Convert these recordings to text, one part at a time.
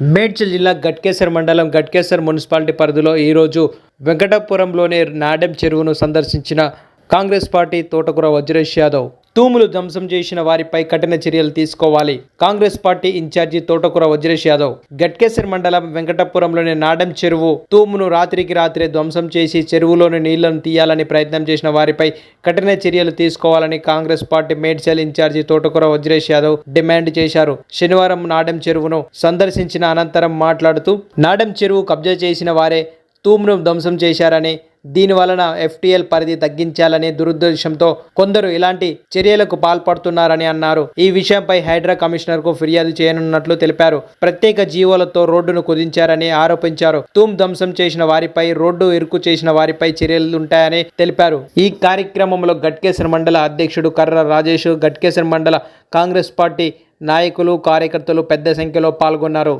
మేడ్చల్ జిల్లా గట్కేసర్ మండలం గట్కేసర్ మున్సిపాలిటీ పరిధిలో ఈరోజు వెంకటాపురంలోని నాడెం చెరువును సందర్శించిన కాంగ్రెస్ పార్టీ తోటకూర వజ్రేష్ యాదవ్. తూములు ధ్వంసం చేసిన వారిపై కఠిన చర్యలు తీసుకోవాలి. కాంగ్రెస్ పార్టీ ఇన్ఛార్జి తోటకూర వజ్రేష్ యాదవ్. గట్కేశ్వర్ మండలం వెంకటపురంలోని నాడం చెరువు తూమును రాత్రికి రాత్రే ధ్వంసం చేసి చెరువులోని నీళ్ళను తీయాలని ప్రయత్నం చేసిన వారిపై కఠిన చర్యలు తీసుకోవాలని కాంగ్రెస్ పార్టీ మేడ్చల్ ఇన్ఛార్జి తోటకూర వజ్రేష్ యాదవ్ డిమాండ్ చేశారు. శనివారం నాడెం చెరువును సందర్శించిన అనంతరం మాట్లాడుతూ నాడం చెరువు కబ్జా చేసిన వారే తూమును ధ్వంసం చేశారని దీని వలన ఎఫ్టీఎల్ పరిధి తగ్గించాలనే దురుద్దేశంతో కొందరు ఇలాంటి చర్యలకు పాల్పడుతున్నారని అన్నారు. ఈ విషయంపై హైడ్రా కమిషనర్కు ఫిర్యాదు చేయనున్నట్లు తెలిపారు. ప్రత్యేక జీవోలతో రోడ్డును కుదించారని ఆరోపించారు. తూమ్ ధ్వంసం చేసిన వారిపై రోడ్డు ఇరుకు చేసిన వారిపై చర్యలుంటాయని తెలిపారు. ఈ కార్యక్రమంలో గట్కేశ్వర మండల అధ్యక్షుడు కర్ర రాజేష్ గట్కేశ్వర మండల కాంగ్రెస్ పార్టీ నాయకులు కార్యకర్తలు పెద్ద సంఖ్యలో పాల్గొన్నారు.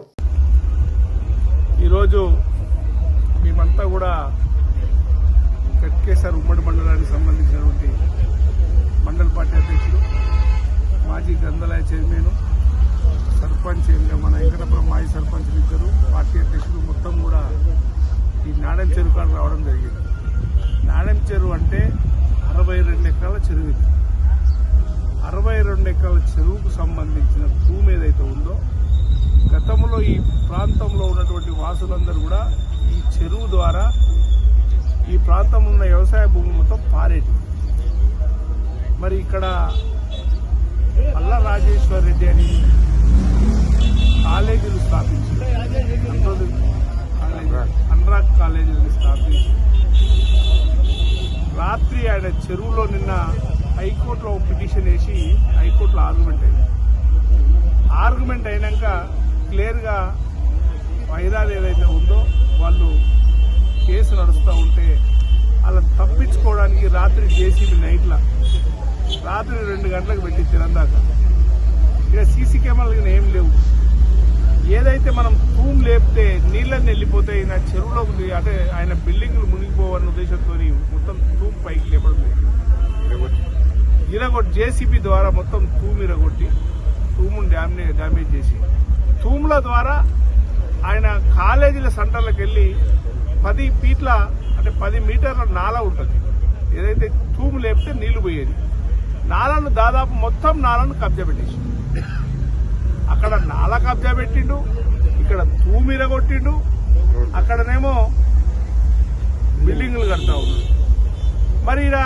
ఈరోజు మేమంతా కూడా కట్కేశ్వర ఉమ్మడి మండలానికి సంబంధించినటువంటి మండల పార్టీ అధ్యక్షుడు మాజీ గ్రంథాలయ చైర్మన్ సర్పంచ్ ఇంకా మన వెంకటపురం మాజీ సర్పంచ్ ఇద్దరు పార్టీ అధ్యక్షుడు మొత్తం కూడా ఈ నాడెం చెరువు కాడ రావడం జరిగింది. నాడెం చెరువు అంటే అరవై రెండు ఎకరాల చెరువు ఇది. అరవై రెండు ఎకరాల చెరువుకు సంబంధించిన భూమి ఏదైతే ఉందో గతంలో ఈ ప్రాంతంలో ఉన్నటువంటి వాసులందరూ కూడా ఈ చెరువు ద్వారా ఈ ప్రాంతం ఉన్న వ్యవసాయ భూమి మొత్తం పారేటి మరి ఇక్కడ పల్ల రాజేశ్వర్ రెడ్డి అని కాలేజీలు స్థాపించి అనురాగ్ కాలేజీని స్థాపించి రాత్రి ఆయన చెరువులో నిన్న హైకోర్టులో పిటిషన్ వేసి హైకోర్టులో ఆర్గ్యుమెంట్ అయింది. ఆర్గ్యుమెంట్ అయినాక క్లియర్గా వైరాలు ఏదైతే ఉందో వాళ్ళు కేసు నడుస్తూ ఉంటే అలా తప్పించుకోవడానికి రాత్రి జేసీబీ నైట్ల రాత్రి రెండు గంటలకు పెట్టి తినందాక ఇక సీసీ కెమెరాలు ఏం లేవు. ఏదైతే మనం తూమ్ లేపితే నీళ్ళని వెళ్ళిపోతాయి నా చెరువులోకి అంటే ఆయన బిల్డింగ్లు మునిగిపోవన్న ఉద్దేశంతో మొత్తం తూమ్ పైకి లేపడం లేదు ఇరగొట్టి జేసీబీ ద్వారా మొత్తం తూమ్ ఇరగొట్టి తూమును డ్యామేజ్ డ్యామేజ్ చేసి. తూముల ద్వారా ఆయన కాలేజీల సెంటర్లకు వెళ్ళి పది ఫీట్ల అంటే పది మీటర్ల నాల ఉంటుంది. ఏదైతే తూము లేపితే నీళ్ళు పోయేది. నాలను దాదాపు మొత్తం నాలను కబ్జా పెట్టేసి అక్కడ నాల కబ్జా పెట్టిండు ఇక్కడ తూము ఇరగొట్టిండు అక్కడనేమో బిల్డింగులు కడతా ఉన్నాడు మరి ఇలా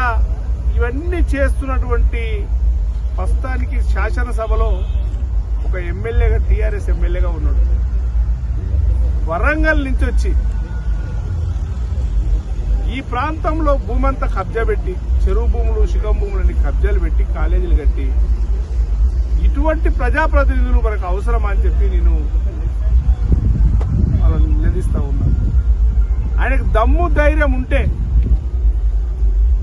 ఇవన్నీ చేస్తున్నటువంటి ప్రస్తుతానికి శాసనసభలో ఒక ఎమ్మెల్యేగా టీఆర్ఎస్ ఎమ్మెల్యేగా ఉన్నాడు. వరంగల్ నుంచి వచ్చి ఈ ప్రాంతంలో భూమి అంతా కబ్జా పెట్టి చెరువు భూములు శిఖం భూములని కబ్జాలు పెట్టి కాలేజీలు కట్టి ఇటువంటి ప్రజాప్రతినిధులు మనకు అవసరమా అని చెప్పి నేను వాళ్ళని నిలదీస్తా ఉన్నా. ఆయనకు దమ్ము ధైర్యం ఉంటే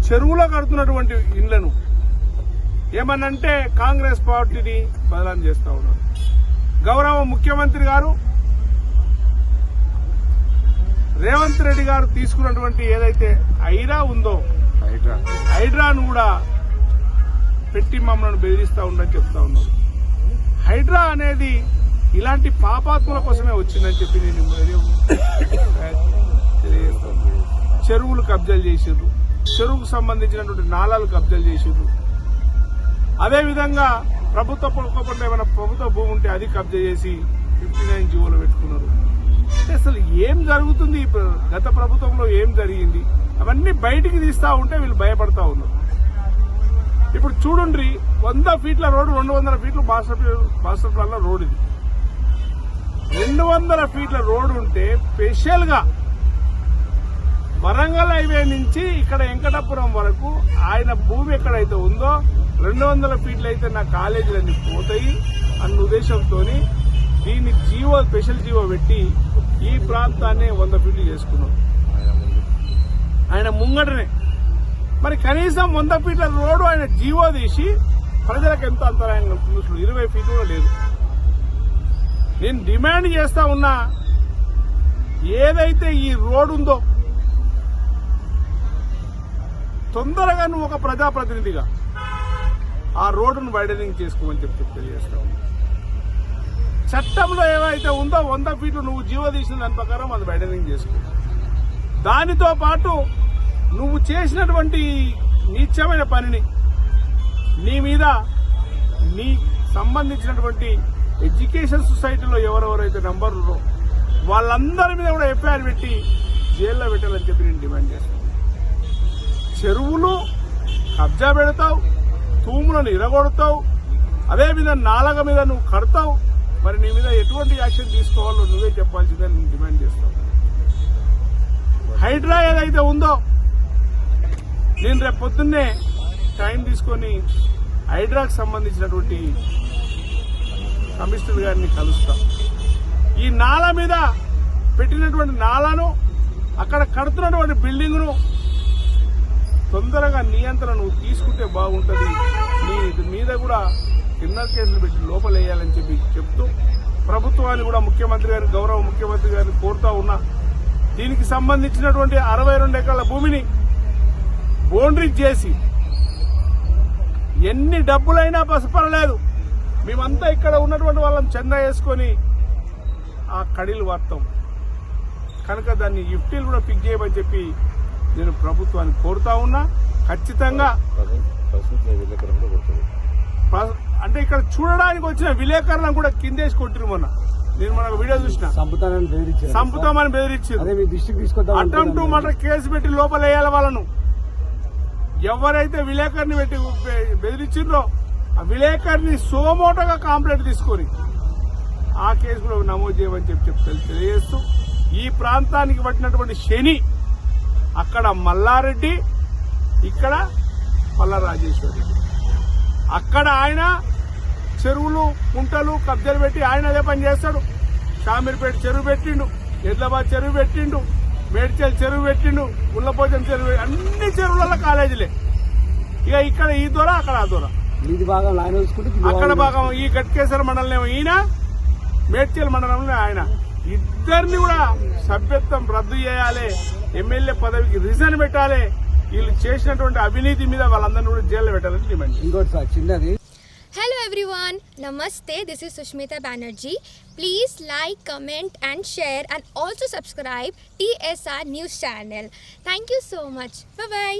చెరువులో కడుతున్నటువంటి ఇండ్లను ఏమనంటే కాంగ్రెస్ పార్టీని బదలాం చేస్తా ఉన్నారు. గౌరవ ముఖ్యమంత్రి గారు రేవంత్ రెడ్డి గారు తీసుకున్నటువంటి ఏదైతే ఐరా ఉందో హైడ్రాను కూడా పెట్టి మమ్మల్ని బెదిరిస్తా ఉండని చెప్తా ఉన్నారు. హైడ్రా అనేది ఇలాంటి పాపాత్ముల కోసమే వచ్చిందని చెప్పి నేను చెరువులు కబ్జాలు చేసారు చెరువుకు సంబంధించినటువంటి నాలాలు కబ్జాలు చేసారు అదేవిధంగా ప్రభుత్వ పడుకోకుండా ఏమైనా ప్రభుత్వ భూమి ఉంటే అది కబ్జా చేసి ఫిఫ్టీ నైన్ జీవోలు పెట్టుకున్నారు. అంటే అసలు ఏం జరుగుతుంది? గత ప్రభుత్వంలో ఏం జరిగింది? అవన్నీ బయటికి తీస్తా ఉంటే వీళ్ళు భయపడతా ఉన్నారు. ఇప్పుడు చూడండి వంద ఫీట్ల రోడ్డు రెండు వందల ఫీట్లు మాస్టర్ మాస్టర్ ప్లాన్లో రోడ్ ఇది. రెండు వందల ఫీట్ల రోడ్డు ఉంటే స్పెషల్గా వరంగల్ హైవే నుంచి ఇక్కడ వెంకటాపురం వరకు ఆయన భూమి ఎక్కడైతే ఉందో రెండు వందల ఫీట్లు అయితే నా కాలేజీలన్నీ పోతాయి. అన్న ఉద్దేశంతో దీన్ని జీవో స్పెషల్ జీవో పెట్టి ఈ ప్రాంతాన్ని వంద ఫీట్లు చేసుకున్నాం. ఆయన ముంగటనే. మరి కనీసం వంద ఫీట్ల రోడ్డు ఆయన జీవో తీసి ప్రజలకు ఎంత అంతరాయం కలుగుతుంది ఇరవై ఫీట్లు కూడా లేదు. నేను డిమాండ్ చేస్తా ఉన్నా ఏదైతే ఈ రోడ్డు ఉందో తొందరగా నువ్వు ఒక ప్రజాప్రతినిధిగా ఆ రోడ్డును వైడనింగ్ చేసుకోమని చెప్పి తెలియజేస్తా ఉన్నా. చట్టంలో ఏవైతే ఉందో వంద ఫీట్లు నువ్వు జీవో తీసిన దాని ప్రకారం అది వైడనింగ్ చేసుకో. దానితో పాటు నువ్వు చేసినటువంటి నీచమైన పనిని నీ మీద నీ సంబంధించినటువంటి ఎడ్యుకేషన్ సొసైటీలో ఎవరెవరైతే నంబర్ వాళ్ళందరి మీద కూడా ఎఫ్ఐఆర్ పెట్టి జైల్లో పెట్టాలని చెప్పి నేను డిమాండ్ చేస్తాను చెరువులు కబ్జా పెడతావు తూములను ఇరగొడతావు అదేవిధంగా నాలగ మీద నువ్వు కడతావు మరి నీ మీద ఎటువంటి యాక్షన్ తీసుకోవాలో నువ్వే చెప్పాల్సిందని నేను డిమాండ్ చేస్తాను. హైడ్రా ఏదైతే ఉందో నేను రేపు పొద్దున్నే టైం తీసుకొని హైడ్రాకి సంబంధించినటువంటి కమిషనర్ గారిని కలుస్తా. ఈ నాల మీద పెట్టినటువంటి నాలను అక్కడ కడుతున్నటువంటి బిల్డింగ్ను తొందరగా నియంత్రణ తీసుకుంటే బాగుంటుంది. నీ మీద కూడా క్రిమినల్ కేసులు పెట్టి లోపలేయాలని చెప్పి చెప్తూ ప్రభుత్వాన్ని కూడా ముఖ్యమంత్రి గారిని గౌరవ ముఖ్యమంత్రి గారిని కోరుతా ఉన్నా. దీనికి సంబంధించినటువంటి అరవై రెండు ఎకరాల భూమిని బౌండరీ చేసి ఎన్ని డబ్బులైనా పసుపరలేదు మేమంతా ఇక్కడ ఉన్నటువంటి వాళ్ళం చందా వేసుకొని ఆ కడీలు వాడతాం. కనుక దాన్ని ఇఫ్టీలు కూడా పిక్ చేయమని చెప్పి నేను ప్రభుత్వాన్ని కోరుతా ఉన్నా ఖచ్చితంగా అంటే ఇక్కడ చూడడానికి వచ్చిన విలేకరులను కూడా కిందేసి కొట్టిరు మొన్న. నేను మన వీడియో చూసిన. సంపుతామని బెదిరించారు. అటెంప్ట్ టు మర్డర్ కేసు పెట్టి లోపల వేయాలి వాళ్ళను. ఎవరైతే విలేకరిని పెట్టి బెదిరించిండ్రో ఆ విలేకరిని సోమోటగా కాంప్లైంట్ తీసుకొని ఆ కేసు కూడా నమోదు చేయమని చెప్పి చెప్తే తెలియజేస్తూ ఈ ప్రాంతానికి పట్టినటువంటి శని అక్కడ మల్లారెడ్డి ఇక్కడ పల్ల రాజేశ్వర రెడ్డి. అక్కడ ఆయన చెరువులు కుంటలు కబ్జాలు పెట్టి ఆయన అదే పని చేస్తాడు. షామీర్పేట చెరువు పెట్టిండు ఎడ్లబాద్ చెరువు పెట్టిండు మేడ్చల్ చెరువు పెట్టిండు గుల్లపోచం చెరువు అన్ని చెరువులలో కాలేజీలే. ఇక ఇక్కడ ఈ దూర అక్కడ ఆ దూర. అక్కడ భాగం భాగం ఈ గట్కేశ్వర మండలం ఈయన మేడ్చల్ మండలంలో ఆయన. ఇద్దరిని కూడా సభ్యత్వం రద్దు చేయాలి. ఎమ్మెల్యే పదవికి రిజైన్ పెట్టాలి వీళ్ళు చేసినటువంటి అవినీతి మీద వాళ్ళందరినీ కూడా జైల్లో పెట్టాలని డిమాండ్. ఇంకోటి సార్ చిన్నది Hello everyone, Namaste. This is Sushmita Banerjee. Please like, comment, and share, and also subscribe TSR News channel. Thank you so much. Bye bye.